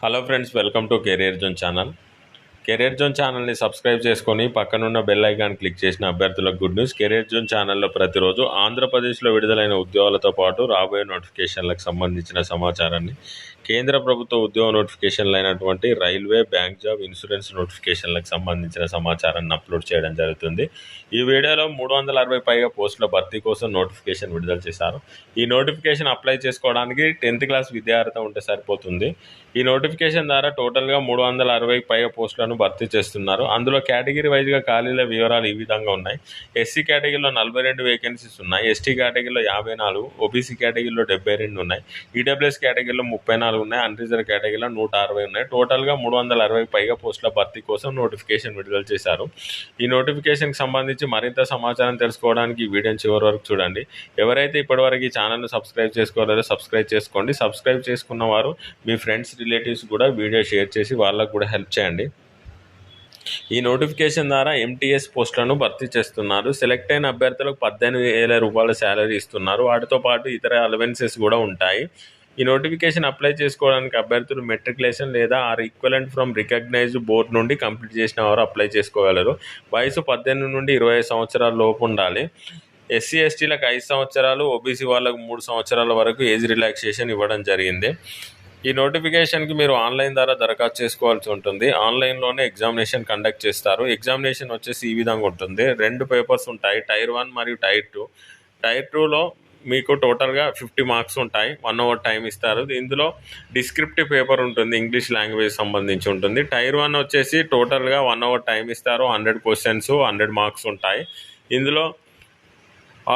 Hello friends welcome to career zone channel career zone ఛానల్ని subscribe చేసుకొని పక్కనున్న bell icon click చేసిన అభ్యర్థులకు గుడ్ న్యూస్. కెరీర్ జోన్ ఛానల్లో ప్రతిరోజు ఆంధ్రప్రదేశ్లో విడుదలైన ఉద్యోగాలతో పాటు రాబోయే నోటిఫికేషన్లకు సంబంధించిన సమాచారాన్ని కేంద్ర ప్రభుత్వ ఉద్యోగ నోటిఫికేషన్లు అయినటువంటి రైల్వే బ్యాంక్ జాబ్ ఇన్సూరెన్స్ నోటిఫికేషన్లకు సంబంధించిన సమాచారాన్ని అప్లోడ్ చేయడం జరుగుతుంది. ఈ వీడియోలో మూడు వందల అరవై పైగా పోస్టుల భర్తీ కోసం నోటిఫికేషన్ విడుదల చేశారు. ఈ నోటిఫికేషన్ అప్లై చేసుకోవడానికి టెన్త్ క్లాస్ విద్యార్థి ఉంటే సరిపోతుంది. ఈ నోటిఫికేషన్ ద్వారా టోటల్గా మూడు వందల అరవై పైగా పోస్టులను భర్తీ చేస్తున్నారు. అందులో కేటగిరీ వైజ్గా ఖాళీల వివరాలు ఈ విధంగా ఉన్నాయి. ఎస్సీ కేటగిరీలో నలభై రెండు వేకెన్సీస్ ఉన్నాయి. ఎస్టీ కేటగిరీలో యాభై నాలుగు ఓబీసీ కేటగిరీలో డెబ్బై రెండు ఉన్నాయి. ఈడబ్ల్యూఎస్ కేటగిరీలో ముప్పై నాలుగు ఉన్నాయి. అన్రిజర్వ్ కేటగిరీలో నూట అరవై ఉన్నాయి. టోటల్గా మూడు వందల అరవై పైగా పోస్టుల భర్తీ కోసం నోటిఫికేషన్ విడుదల చేశారు. ఈ నోటిఫికేషన్కి సంబంధించి మరింత సమాచారం తెలుసుకోవడానికి ఈ వీడియోని చివరి వరకు చూడండి. ఎవరైతే ఇప్పటివరకు ఈ ఛానల్ను సబ్స్క్రైబ్ చేసుకోలేదో సబ్స్క్రైబ్ చేసుకోండి. సబ్స్క్రైబ్ చేసుకున్న వారు మీ ఫ్రెండ్స్ రిలేటివ్స్ కూడా వీడియో షేర్ చేసి వాళ్ళకు కూడా హెల్ప్ చేయండి. ఈ నోటిఫికేషన్ ద్వారా ఎంటీఎస్ పోస్టులను భర్తీ చేస్తున్నారు. సెలెక్ట్ అయిన అభ్యర్థులకు పద్దెనిమిది వేల రూపాయల శాలరీ ఇస్తున్నారు. వాటితో పాటు ఇతర అలవెన్సెస్ కూడా ఉంటాయి. ఈ నోటిఫికేషన్ అప్లై చేసుకోవడానికి అభ్యర్థులు మెట్రికులేషన్ లేదా or equivalent from recognized board నుండి కంప్లీట్ చేసిన వారు అప్లై చేసుకోగలరు. వయసు పద్దెనిమిది నుండి ఇరవై సంవత్సరాల లోపు ఉండాలి. ఎస్సీ ఎస్టీలకు ఐదు సంవత్సరాలు ఓబీసీ వాళ్ళకు మూడు సంవత్సరాల వరకు ఏజ్ రిలాక్సేషన్ ఇవ్వడం జరిగింది. ఈ నోటిఫికేషన్కి మీరు ఆన్లైన్ ద్వారా దరఖాస్తు చేసుకోవాల్సి ఉంటుంది. ఆన్లైన్లోనే ఎగ్జామినేషన్ కండక్ట్ చేస్తారు. ఎగ్జామినేషన్ వచ్చేసి ఈ విధంగా ఉంటుంది. రెండు పేపర్స్ ఉంటాయి. టైర్ వన్ మరియు టైర్ టూ టైర్ టూలో మీకు టోటల్గా ఫిఫ్టీ మార్క్స్ ఉంటాయి. వన్ అవర్ టైం ఇస్తారు. ఇందులో డిస్క్రిప్టివ్ పేపర్ ఉంటుంది. ఇంగ్లీష్ లాంగ్వేజ్ సంబంధించి ఉంటుంది. టైర్ వన్ వచ్చేసి టోటల్గా వన్ అవర్ టైం ఇస్తారు. హండ్రెడ్ క్వశ్చన్స్ హండ్రెడ్ మార్క్స్ ఉంటాయి. ఇందులో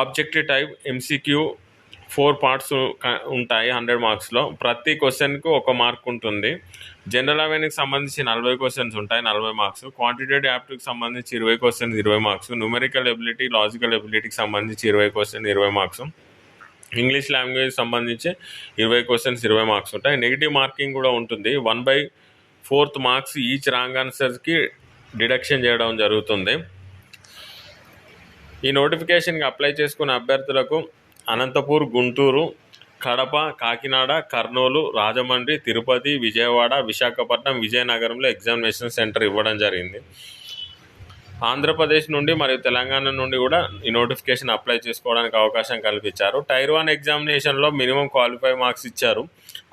objective type MCQ four parts ఉంటాయి హండ్రెడ్ మార్క్స్లో. ప్రతి క్వశ్చన్కు ఒక మార్క్ ఉంటుంది. జనరల్ అవేర్నెస్కి సంబంధించి నలభై క్వశ్చన్స్ ఉంటాయి నలభై మార్క్స్. క్వాంటిటేటివ్ యాప్ట్కి సంబంధించి ఇరవై క్వశ్చన్స్ ఇరవై మార్క్స్. న్యూమెరికల్ ఎబిలిటీ లాజికల్ ఎబిలిటీకి సంబంధించి ఇరవై క్వశ్చన్ ఇరవై మార్క్స్. ఇంగ్లీష్ లాంగ్వేజ్ సంబంధించి ఇరవై క్వశ్చన్స్ ఇరవై మార్క్స్ ఉంటాయి. నెగిటివ్ మార్కింగ్ కూడా ఉంటుంది. One by fourth marks each wrong ఆన్సర్స్కి deduction చేయడం జరుగుతుంది. ఈ నోటిఫికేషన్కి అప్లై చేసుకున్న అభ్యర్థులకు అనంతపూర్ గుంటూరు కడప కాకినాడ కర్నూలు రాజమండ్రి తిరుపతి విజయవాడ విశాఖపట్నం విజయనగరంలో ఎగ్జామినేషన్ సెంటర్ ఇవ్వడం జరిగింది. ఆంధ్రప్రదేశ్ నుండి మరియు తెలంగాణ నుండి కూడా ఈ నోటిఫికేషన్ అప్లై చేసుకోవడానికి అవకాశం కల్పించారు. టైర్ వన్ ఎగ్జామినేషన్లో మినిమం క్వాలిఫై మార్క్స్ ఇచ్చారు.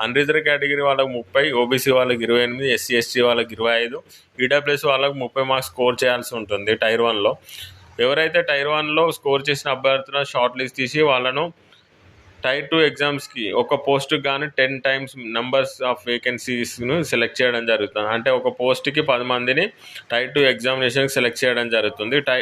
అన్రిజర్వ్ కేటగిరీ వాళ్ళకి ముప్పై ఓబీసీ వాళ్ళకి ఇరవై ఎనిమిది ఎస్సీ ఎస్టీ వాళ్ళకి ఇరవై ఐదు ఈడబ్ల్యూఎస్ వాళ్ళకి ముప్పై మార్క్స్ స్కోర్ చేయాల్సి ఉంటుంది టైర్ వన్లో. ఎవరైతే టైర్ వన్లో స్కోర్ చేసిన అభ్యర్థులను షార్ట్ లిస్ట్ తీసి వాళ్ళను టైర్ టూ ఎగ్జామ్స్కి ఒక పోస్ట్కి కానీ టెన్ టైమ్స్ నెంబర్స్ ఆఫ్ వేకెన్సీస్ను సెలెక్ట్ చేయడం జరుగుతుంది. అంటే ఒక పోస్ట్కి పది మందిని టైర్ టూ ఎగ్జామినేషన్కి సెలెక్ట్ చేయడం జరుగుతుంది. టై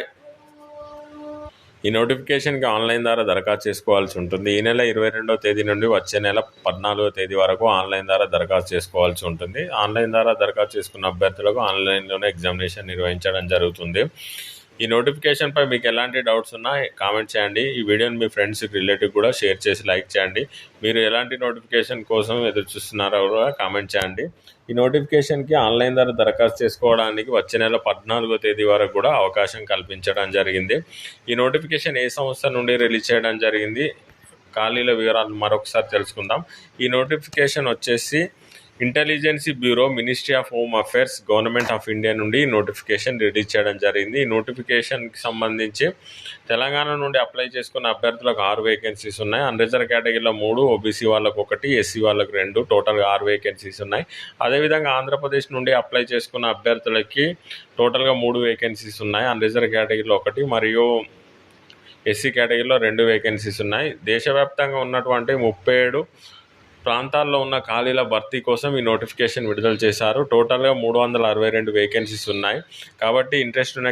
ఈ నోటిఫికేషన్కి ఆన్లైన్ ద్వారా దరఖాస్తు చేసుకోవాల్సి ఉంటుంది. ఈ నెల ఇరవై రెండవ తేదీ నుండి వచ్చే నెల పద్నాలుగో తేదీ వరకు ఆన్లైన్ ద్వారా దరఖాస్తు చేసుకోవాల్సి ఉంటుంది. ఆన్లైన్ ద్వారా దరఖాస్తు చేసుకున్న అభ్యర్థులకు ఆన్లైన్లోనే ఎగ్జామినేషన్ నిర్వహించడం జరుగుతుంది. ఈ నోటిఫికేషన్పై మీకు ఎలాంటి డౌట్స్ ఉన్నా కామెంట్ చేయండి. ఈ వీడియోని మీ ఫ్రెండ్స్ రిలేటివ్ కూడా షేర్ చేసి లైక్ చేయండి. మీరు ఎలాంటి నోటిఫికేషన్ కోసం ఎదురు చూస్తున్నారో కూడా కామెంట్ చేయండి. ఈ నోటిఫికేషన్కి ఆన్లైన్ ద్వారా దరఖాస్తు చేసుకోవడానికి వచ్చే నెల పద్నాలుగో తేదీ వరకు కూడా అవకాశం కల్పించడం జరిగింది. ఈ నోటిఫికేషన్ ఏ సంస్థ నుండి రిలీజ్ చేయడం జరిగింది? ఖాళీల వివరాలు మరొకసారి తెలుసుకుందాం. ఈ నోటిఫికేషన్ వచ్చేసి intelligence bureau ministry of home affairs government of India నుండి నోటిఫికేషన్ రిలీజ్ చేయడం జరిగింది. ఈ నోటిఫికేషన్కి సంబంధించి తెలంగాణ నుండి అప్లై చేసుకున్న అభ్యర్థులకు ఆరు వేకెన్సీస్ ఉన్నాయి. అన్రిజర్వ్ కేటగిరీలో మూడు ఓబీసీ వాళ్ళకు ఒకటి ఎస్సీ వాళ్ళకు రెండు టోటల్గా ఆరు వేకెన్సీస్ ఉన్నాయి. అదేవిధంగా ఆంధ్రప్రదేశ్ నుండి అప్లై చేసుకున్న అభ్యర్థులకి టోటల్గా మూడు వేకెన్సీస్ ఉన్నాయి. అన్రిజర్వ్ కేటగిరీలో ఒకటి మరియు ఎస్సీ కేటగిరీలో రెండు వేకెన్సీస్ ఉన్నాయి. దేశవ్యాప్తంగా ఉన్నటువంటి ముప్పై ఏడు ప్రాంతాల్లో ఉన్న ఖాళీల భర్తీ కోసం ఈ నోటిఫికేషన్ విడుదల చేశారు. టోటల్గా మూడు వందల అరవై రెండు వేకెన్సీస్ ఉన్నాయి. కాబట్టి ఇంట్రెస్ట్ ఉన్న